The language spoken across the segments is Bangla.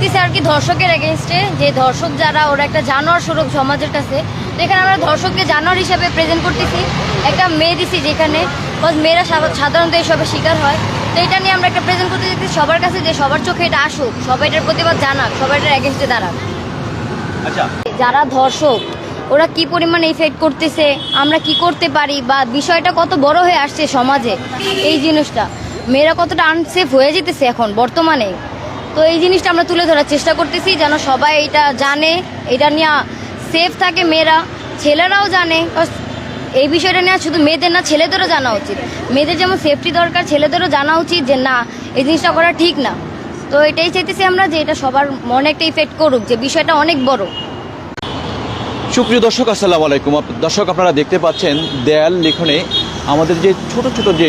দেখতেছি আর কি ধর্ষকের এগেনস্টে যে ধর্ষক যারা ওরা একটা জানোয়ার স্বরূপ সমাজের কাছে। তো এখানে আমরা ধর্ষককে জানোয়ার হিসাবে প্রেজেন্ট করতেছি। একটা মেয়ে দিছি যেখানে বিকজ মেয়েরা সাধারণত এসবের শিকার হয়। তো এটা নিয়ে আমরা একটা প্রেজেন্ট করতে দেখতেছি সবার কাছে যে সবার চোখে এটা আসুক সবাই এটার প্রতিবাদ জানাক সবাই এটার এগেনস্টে দাঁড়াক। আচ্ছা। যারা ধর্ষক ওরা কি পরিমাণে ইফেক্ট করতেছে আমরা কি করতে পারি বা বিষয়টা কত বড় হয়ে আসছে সমাজে এই জিনিসটা। মেয়েরা কতটা আনসেফ হয়ে যেতেছে এখন বর্তমানে? তো এই জিনিসটা আমরা তুলে ধরার চেষ্টা করতেছি, যেন সবাই এটা জানে এটা নিয়ে সেফ থাকে মেয়েরা। ছেলেরাও জানে এই বিষয়টা নিয়ে শুধু মেয়েদের না, ছেলেদেরও জানা উচিত। মেয়েদের যেমন সেফটি দরকার, ছেলেদেরও জানা উচিত যে না, এই জিনিসটা করা ঠিক না। তো এটাই চাইতেছি আমরা যে এটা সবার মনে একটা ইফেক্ট করুক, যে বিষয়টা অনেক বড়। সুপ্রিয় দর্শক, আসসালামু আলাইকুম। দর্শক, আপনারা দেখতে পাচ্ছেন দেয়াল লিখনে আমাদের যে ছোট ছোট যে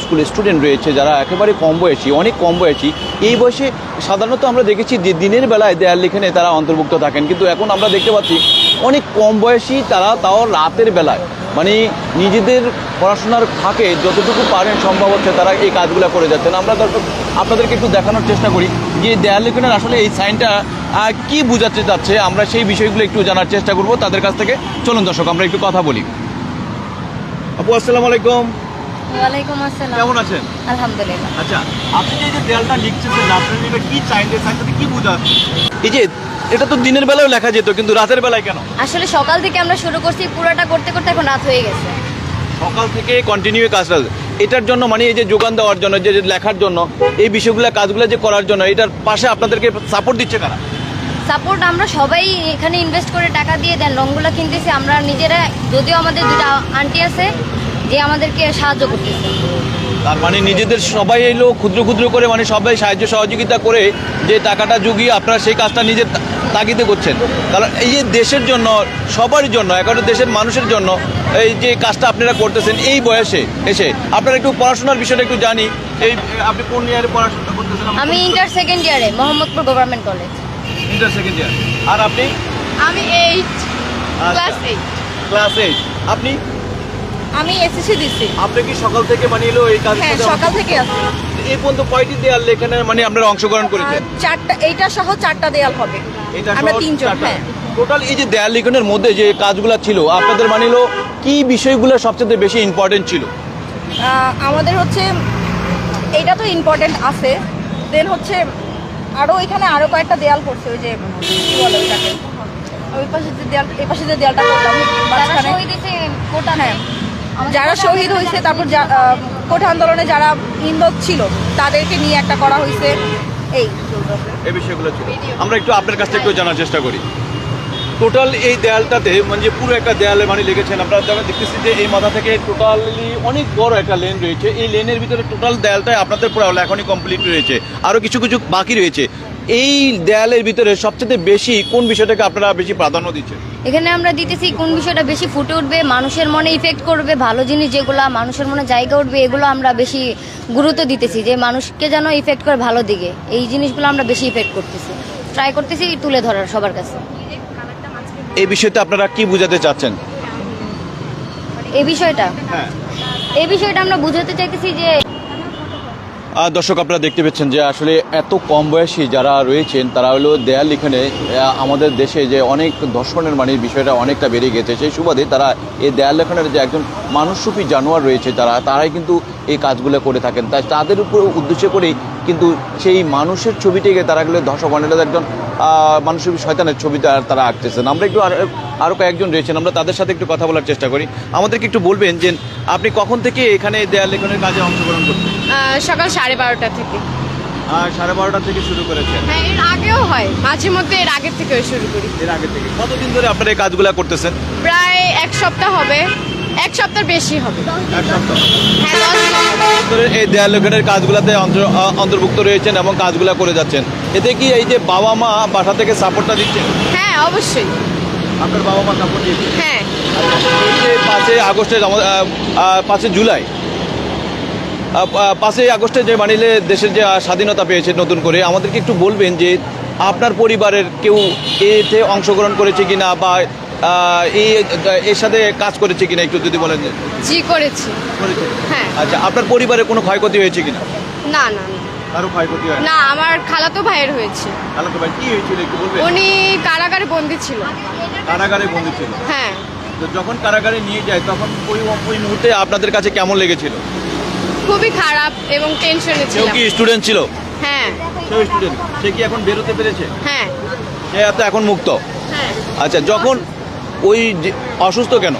স্কুল স্টুডেন্ট রয়েছে, যারা একেবারে কম বয়সী, অনেক কম বয়সী, এই বয়সে সাধারণত আমরা দেখেছি যে দিনের বেলায় দেয়াল লিখনে তারা অন্তর্ভুক্ত থাকেন। কিন্তু এখন আমরা দেখতে পাচ্ছি অনেক কম বয়সী তারা তাও রাতের বেলায়। মানে নিজেদের পড়াশোনার ফাঁকে যতটুকু পারেন সম্ভব হচ্ছে তারা এই কাজগুলো করে যাচ্ছেন। আমরা দর্শক, আপনাদেরকে একটু দেখানোর চেষ্টা করি যে দেয়াল লিখনের আসলে এই সাইনটা কি বোঝাতে যাচ্ছে আমরা সেই বিষয়গুলো একটু জানার চেষ্টা করব। তাদের কাছ থেকে চলুন দর্শক, আমরা একটু কথা বলি। আপু আসসালামু আলাইকুম। ওয়ালাইকুম আসসালাম। কেমন আছেন? আলহামদুলিল্লাহ। আচ্ছা আপনি যে যে দেয়ালটা লিখছেন আপনার এটা কি চাইলে সাইনটাতে কি বোঝাচ্ছে এই যে এটা তো দিনের বেলায় লেখা যেত কিন্তু রাতের বেলায় কেন? আসলে সকাল থেকে আমরা শুরু করছি পুরোটা করতে করতে এখন রাত হয়ে গেছে। সকাল থেকে কন্টিনিউ কাজটা এটার জন্য মানে এই যে যোগান দেওয়ার জন্য যে যে লেখার জন্য এই বিষয়গুলো কাজগুলো যে করার জন্য এটার পাশে আপনাদেরকে সাপোর্ট দিচ্ছে কারা? সাপোর্ট আমরা সবাই এখানে ইনভেস্ট করে টাকা দিয়ে দেন রঙগুলো কিনতেছি আমরা নিজেরা যদিও আমাদের দুটা আন্টি আছে যে আমাদেরকে সাহায্য করতেছে। তার মানে নিজেদের সবাই এলো ক্ষুদ্র ক্ষুদ্র করে মানে সবাই সাহায্য সহযোগিতা করে যে টাকাটা জুগিয়ে আপনারা সেই কাজটা নিজের তাগিদে করছেন। কারণ এই যে দেশের জন্য সবার জন্য এগারো দেশের মানুষের জন্য এই যে কাজটা আপনারা করতেছেন এই বয়সে এসে আপনারা একটু পড়াশোনার বিষয়টা একটু জানি এই আপনি কোন ইয়ারে পড়াশোনা করতেছেন? আমি ইন্টার সেকেন্ড ইয়ারে Mohammadpur government college inter second year আর আপনি? আমি eight class eight class eight আপনি? আমি এসএসসি দিছি। আপনি কি সকাল থেকে মানে এলো এই কাজ হ্যাঁ সকাল থেকে আছি এই পর্যন্ত কয়টি দেয়াল লেখানের মানে আপনারা অংশগ্রহণ করেছেন? চারটা এইটা সহ চারটা দেয়াল হবে। আমরা তিনজন হ্যাঁ। টোটাল এই যে দেয়াল লিখনের মধ্যে যে কাজগুলো ছিল আপনাদের মানিল কি বিষয়গুলো সবচেয়ে বেশি ইম্পর্টেন্ট ছিল? আমাদের হচ্ছে এইটা তো ইম্পর্টেন্ট আছে। দেন হচ্ছে আরও এখানে আরও কয়েকটা দেয়াল করছে ওই যে কি বলে ওইটাকে ওই পাশে যে দেয়াল এই পাশে যে দেয়ালটা করলাম যারা মাঝখানে। শহীদ হয়েছে কোটা হ্যাঁ। যারা শহীদ হয়েছে তারপর যা- কোঠা আন্দোলনে যারা ইন্দোর ছিল তাদেরকে নিয়ে একটা করা হয়েছে। এই। এই বিষয়গুলো ছিল। আমরা একটু আপনার কাছ থেকে একটু জানার চেষ্টা করি। টোটাল এই দেয়ালটাতে মানে যে পুরো একটা দেয়ালে মানে লেগেছেন। আপনারা যখন দেখতেছি যে এই মাথা থেকে টোটালি অনেক বড় একটা লেন রয়েছে। এই লেনের ভিতরে টোটাল দেয়ালটাই আপনাদের পুরো এখনই কমপ্লিট রয়েছে। আরও কিছু কিছু বাকি রয়েছে। এই দেয়ালের ভিতরে সবচেয়ে বেশি কোন বিষয়টাকে আপনারা বেশি প্রাধান্য দিচ্ছেন? এখানে আমরা দিতেছি কোন বিষয়টা বেশি ফুটে উঠবে, মানুষের মনে ইফেক্ট করবে, ভালো জিনিস যেগুলো মানুষের মনে জায়গা উঠবে, এগুলো আমরা বেশি গুরুত্ব দিতেছি, যে মানুষকে যেন ইফেক্ট করে ভালো দিকে। এই জিনিসগুলো আমরা বেশি ইফেক্ট করতেছি। ট্রাই করতেছি তুলে ধরার সবার কাছে। এই বিষয়টা আপনারা কি বোঝাতে চাচ্ছেন? এই বিষয়টা? হ্যাঁ। এই বিষয়টা আমরা বুঝাতে চাইতেছি যে দর্শক আপনারা দেখতে পাচ্ছেন যে আসলে এত কম বয়সী যারা রয়েছেন তারা হলো দেয়াল লিখনে আমাদের দেশে যে অনেক ধর্ষণের মানের বিষয়টা অনেকটা বেড়ে গেছে। সেই সুবাদে তারা এই দেয়াল লেখনের যে একজন মানুষরূপী জানোয়ার রয়েছে তারা তারাই কিন্তু এই কাজগুলো করে থাকেন। তাই তাদের উপর উদ্দেশ্য করেই কিন্তু সেই মানুষের ছবিটিকে তারা গেলে ধর্ষক মানে একজন মানুষের শয়তানের ছবিটা তারা আঁকতেছেন আমরা একটু আর- আরও কয়েকজন রয়েছেন আমরা তাদের সাথে একটু কথা বলার চেষ্টা করি। আমাদেরকে একটু বলবেন যে আপনি কখন থেকে এখানে দেয়াল লেখনের কাজে অংশগ্রহণ করছেন? সকাল সাড়ে বারোটা থেকে। সাড়ে বারোটা থেকে শুরু করেছেন? হ্যাঁ এর আগেও হয়। মাঝে মধ্যে এর আগের থেকেও শুরু করি। এর আগে থেকে। কতদিন ধরে আপনারা এই কাজগুলো করতেছেন? প্রায় এক সপ্তাহ হবে। এক সপ্তাহ বেশি হবে। এক সপ্তাহ। হ্যাঁ এই দেয়াল কাজগুলোতে অন্তর- অন্তর্ভুক্ত রয়েছেন এবং কাজগুলো করে যাচ্ছেন। এতে কি এই যে বাবা মা বাসা থেকে সাপোর্টটা দিচ্ছেন হ্যাঁ অবশ্যই। আপনার বাবা মা সাপোর্ট দিচ্ছে হ্যাঁ। এই পাঁচই আগস্টে পাঁচই জুলাই পাঁচই আগস্টে যে মানিলে দেশের যে স্বাধীনতা পেয়েছে নতুন করে আমাদেরকে একটু বলবেন যে আপনার পরিবারের কেউ এতে অংশগ্রহণ করেছে কিনা বা এর সাথে কাজ করেছে কিনা একটু যদি বলেন? জি করেছি। হ্যাঁ। আচ্ছা আপনার পরিবারে কোনো ক্ষয়ক্ষতি হয়েছে কিনা? না না না। কারও ক্ষয়ক্ষতি হয় না? আমার খালাতো ভাইয়ের হয়েছে। আলাদা ভাই কি হয়েছিল একটু বলবেন? উনি কারাগারে বন্দি ছিল। কারাগারে বন্দি ছিল? হ্যাঁ। তো যখন কারাগারে নিয়ে যায় তখন ওই ওই মুহূর্তে আপনাদের কাছে কেমন লেগেছিল? খুবই খারাপ এবং টেনশনে কি স্টুডেন্ট ছিল? হ্যাঁ। সেও স্টুডেন্ট সে কি এখন বেরোতে পেরেছে? হ্যাঁ। সে এত এখন মুক্ত? হ্যাঁ। আচ্ছা যখন ওই অসুস্থ কেন?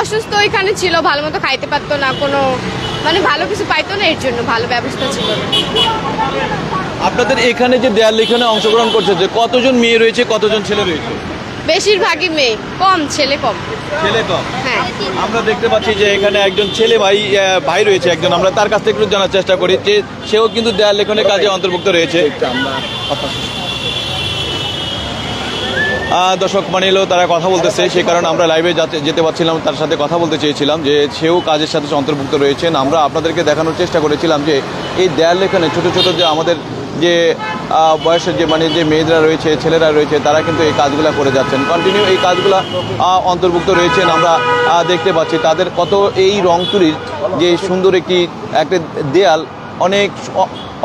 অসুস্থ ওইখানে ছিল ভালো মতো খাইতে পারতো না কোনো মানে ভালো কিছু পাইতো না এর জন্য ভালো ব্যবস্থা ছিল। আপনাদের এখানে যে দেয়াল লিখনে অংশগ্রহণ করছে যে কতজন মেয়ে রয়েছে কতজন ছেলে রয়েছে? বেশিরভাগই মেয়ে কম ছেলে কম। ছেলে কম। হ্যাঁ। আমরা দেখতে পাচ্ছি যে এখানে একজন ছেলে ভাই ভাই রয়েছে একজন। আমরা তার কাছ থেকে একটু জানার চেষ্টা করি যে সেও কিন্তু দেয়াল লেখনের কাজে অন্তর্ভুক্ত রয়েছে। আহ, দর্শক মানে এলো তারা কথা বলতেছে সেই কারণে আমরা লাইভে যাতে- পারছিলাম, তার সাথে কথা বলতে চেয়েছিলাম যে সেও কাজের সাথে অন্তর্ভুক্ত রয়েছেন। আমরা আপনাদেরকে দেখানোর চেষ্টা করেছিলাম যে এই দেয়াল লেখনে ছোট ছোট যে আমাদের যে বয়সের যে মানে যে মেয়েরা রয়েছে, ছেলেরা রয়েছে, তারা কিন্তু এই কাজগুলো করে যাচ্ছেন। কন্টিনিউ এই কাজগুলো অন্তর্ভুক্ত রয়েছেন আমরা দেখতে পাচ্ছি। তাদের কত এই রং তুলির যে সুন্দর একটি, একটা দেয়াল অনেক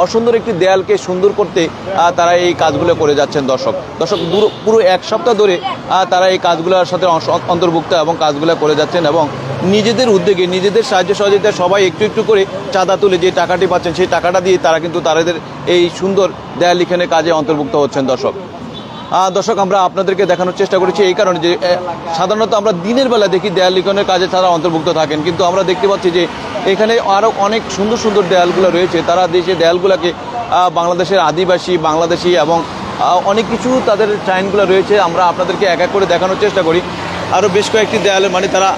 অসুন্দর একটি দেয়ালকে সুন্দর করতে তারা এই কাজগুলো করে যাচ্ছেন দর্শক। দর্শক পুরো এক সপ্তাহ ধরে তারা এই কাজগুলোর সাথে অন্তর্ভুক্ত এবং কাজগুলো করে যাচ্ছেন এবং নিজেদের উদ্যোগে, নিজেদের সাহায্য সহযোগিতায় সবাই একটু একটু করে চাঁদা তুলে যে টাকাটি পাচ্ছেন, সেই টাকাটা দিয়ে তারা কিন্তু তাদের এই সুন্দর দেয়াল লিখনের কাজে অন্তর্ভুক্ত হচ্ছেন দর্শক। দর্শক, আমরা আপনাদেরকে দেখানোর চেষ্টা করেছি এই কারণে যে সাধারণত আমরা দিনের বেলা দেখি দেয়াল লিখনের কাজে তারা অন্তর্ভুক্ত থাকেন। কিন্তু আমরা দেখতে পাচ্ছি যে, এখানে আরও অনেক সুন্দর সুন্দর দেয়ালগুলো রয়েছে। তারা দেশে দেয়ালগুলোকে বাংলাদেশের আদিবাসী, বাংলাদেশি এবং অনেক কিছু তাদের টাইনগুলো রয়েছে। আমরা আপনাদেরকে এক এক করে দেখানোর চেষ্টা করি। আরও বেশ কয়েকটি দেয়ালে মানে তারা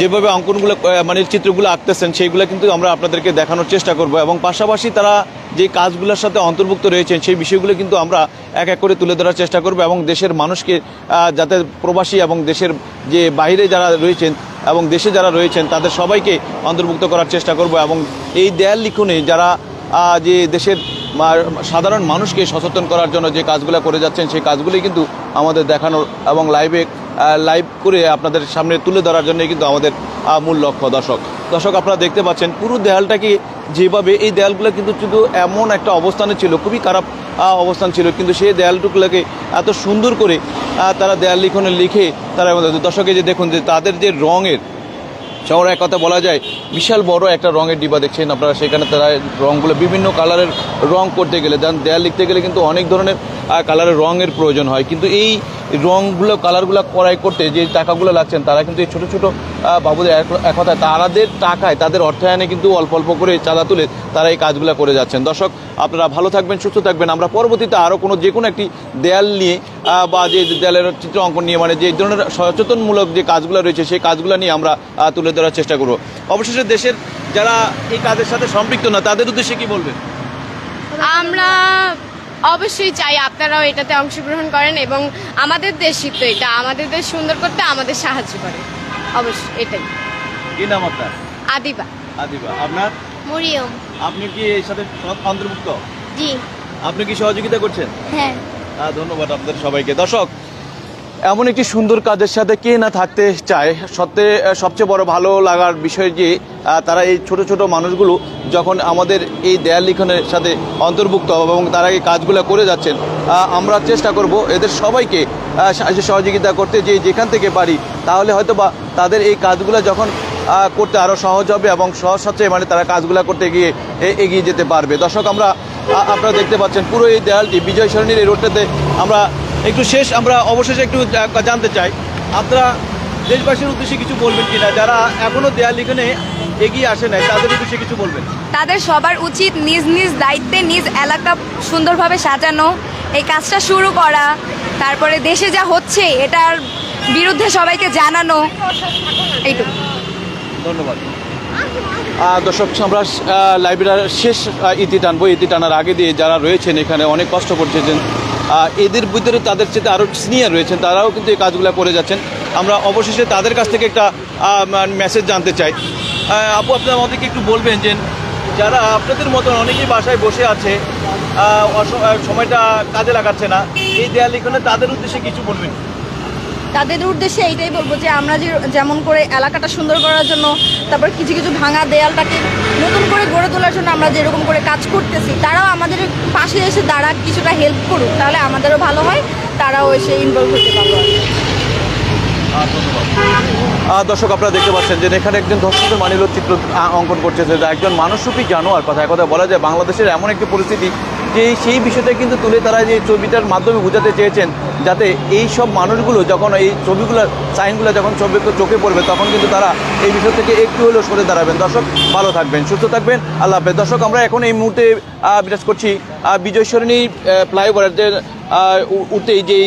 যেভাবে অঙ্কনগুলো মানে চিত্রগুলো আঁকতেছেন, সেইগুলো কিন্তু আমরা আপনাদেরকে দেখানোর চেষ্টা করব এবং পাশাপাশি তারা যে কাজগুলোর সাথে অন্তর্ভুক্ত রয়েছেন, সেই বিষয়গুলো কিন্তু আমরা এক এক করে তুলে ধরার চেষ্টা করব এবং দেশের মানুষকে যাতে প্রবাসী এবং দেশের যে বাইরে যারা রয়েছেন এবং দেশে যারা রয়েছেন, তাদের সবাইকে অন্তর্ভুক্ত করার চেষ্টা করব এবং এই দেয়াল লিখনে যারা যে দেশের সাধারণ মানুষকে সচেতন করার জন্য যে কাজগুলো করে যাচ্ছেন, সেই কাজগুলি কিন্তু আমাদের দেখানোর এবং লাইভে লাইভ করে আপনাদের সামনে তুলে ধরার জন্যই কিন্তু আমাদের মূল লক্ষ্য দর্শক। দর্শক, আপনারা দেখতে পাচ্ছেন, পুরো দেয়ালটাকে যেভাবে, এই দেয়ালগুলো কিন্তু শুধু এমন একটা অবস্থানে ছিল, খুবই খারাপ অবস্থান ছিল, কিন্তু সেই দেয়ালটুকুলোকে এত সুন্দর করে তারা দেয়াল লিখনে লিখে তারা দর্শকে যে দেখুন যে তাদের যে রঙের, শহরে এক কথা বলা যায়, বিশাল বড় একটা রঙের ডিবা দেখছেন আপনারা, সেখানে তারা রঙগুলো বিভিন্ন কালারের রং করতে গেলে যেমন দেয়াল লিখতে গেলে কিন্তু অনেক ধরনের কালারের রঙের প্রয়োজন হয়। কিন্তু এই রঙগুলো, কালারগুলো করাই করতে যে টাকাগুলো লাগছেন, তারা কিন্তু এই ছোটো ছোটো বাবুদের এক কথায় তাদের টাকায়, তাদের অর্থায়নে কিন্তু অল্প অল্প করে চাঁদা তুলে তারা এই কাজগুলো করে যাচ্ছেন। দর্শক, আপনারা ভালো থাকবেন, সুস্থ থাকবেন। আমরা পরবর্তীতে আরও কোনো যে কোনো একটি দেয়াল নিয়ে বা যে দেয়ালের চিত্র অঙ্কন নিয়ে মানে যে ধরনের সচেতনমূলক যে কাজগুলো রয়েছে, সেই কাজগুলো নিয়ে আমরা তুলে ধরার চেষ্টা করব। অবশেষে দেশের যারা এই কাজের সাথে সম্পৃক্ত না, তাদের উদ্দেশ্যে কি বলবেন? আমরা অবশ্যই চাই আপনারাও এটাতে অংশগ্রহণ করেন এবং আমাদের দেশই তো এটা আমাদের দেশ সুন্দর করতে আমাদের সাহায্য করে। অবশ্যই এটাই। কি নাম আপনার? আদিবা। আদিবা আপনার? মরিয়ম। আপনি কি এর সাথে অন্তর্ভুক্ত? জি। আপনি কি সহযোগিতা করছেন? হ্যাঁ। ধন্যবাদ আপনাদের সবাইকে। দর্শক এমন একটি সুন্দর কাজের সাথে কে না থাকতে চায়? সত্যি সবচেয়ে বড় ভালো লাগার বিষয় যে তারা এই ছোট ছোট মানুষগুলো যখন আমাদের এই দেয়াল লিখনের সাথে অন্তর্ভুক্ত এবং তারা এই কাজগুলো করে যাচ্ছেন আমরা চেষ্টা করব এদের সবাইকে সাহায্য সহযোগিতা করতে যে যেখান থেকে পারি। তাহলে হয়তো বা তাদের এই কাজগুলো যখন করতে আরও সহজ হবে এবং সহজ সাথে মানে তারা কাজগুলো করতে গিয়ে এগিয়ে যেতে পারবে। দর্শক, আমরা আপনারা দেখতে পাচ্ছেন পুরো এই দেয়ালটি বিজয় সরণির এই রোডটাতে আমরা একটু শেষ আমরা অবশেষে একটু জানতে চাই। আপনারা দেশবাসীর উদ্দেশ্যে কিছু বলবেন কিনা? যারা এখনও দেয়াল লিখনে এগিয়ে আসে নাই তাদের উদ্দেশ্যে কিছু বলবেন। তাদের সবার উচিত নিজ নিজ দায়িত্বে নিজ এলাকা সুন্দরভাবে সাজানো এই কাজটা শুরু করা তারপরে দেশে যা হচ্ছে এটার বিরুদ্ধে সবাইকে জানানো এইটুকু। ধন্যবাদ। দর্শক আমরা লাইব্রেরির শেষ ইতি টানবো। ইতি টানার আগে দিয়ে যারা রয়েছেন এখানে অনেক কষ্ট করছেন। এদের ভিতরে তাদের সাথে আরও সিনিয়র রয়েছেন, তারাও কিন্তু এই কাজগুলো করে যাচ্ছেন। আমরা অবশেষে তাদের কাছ থেকে একটা মেসেজ জানতে চাই। আপু আপনার আমাদেরকে একটু বলবেন যে, যারা আপনাদের মতন অনেকেই বাসায় বসে আছে সময়টা কাজে লাগাচ্ছে না, এই দেয়াল লিখনে তাদের উদ্দেশ্যে কিছু বলবেন। তাদের উদ্দেশ্যে এইটাই বলব যে আমরা যে যেমন করে এলাকাটা সুন্দর করার জন্য, তারপর কিছু কিছু ভাঙা দেয়ালটাকে নতুন করে গড়ে তোলার জন্য আমরা যেরকম করে কাজ করতেছি, তারাও আমাদের পাশে এসে দাঁড়া কিছুটা হেল্প করুক, তাহলে আমাদেরও ভালো হয়, তারাও এসে ইনভলভ হতে পারব। দর্শক, আপনারা দেখতে পাচ্ছেন যে এখানে একজন ধর্ষকের মানিল চিত্র অঙ্কন করছে যে একজন মানসরূপী জানোয়ার কথা। কথা বলা যায়, বাংলাদেশের এমন একটি পরিস্থিতি যে সেই বিষয়টা কিন্তু তুলে তারা যে ছবিটার মাধ্যমে বোঝাতে চেয়েছেন, যাতে এই সব মানুষগুলো যখন এই ছবিগুলো, সাইনগুলো যখন ছবি চোখে পড়বে, তখন কিন্তু তারা এই বিষয় থেকে একটু হলেও সরে দাঁড়াবেন। দর্শক, ভালো থাকবেন, সুস্থ থাকবেন, আল্লাহ হাফেজ। দর্শক, আমরা এখন এই মুহূর্তে বিরাজ করছি। বিজয় সরণী ফ্লাইওভারের যে যেই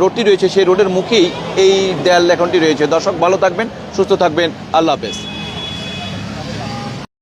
রোডটি রয়েছে, সেই রোডের মুখেই এই দেয়াল লেখনটি রয়েছে। দর্শক ভালো থাকবেন, সুস্থ থাকবেন। আল্লাহ হাফেজ।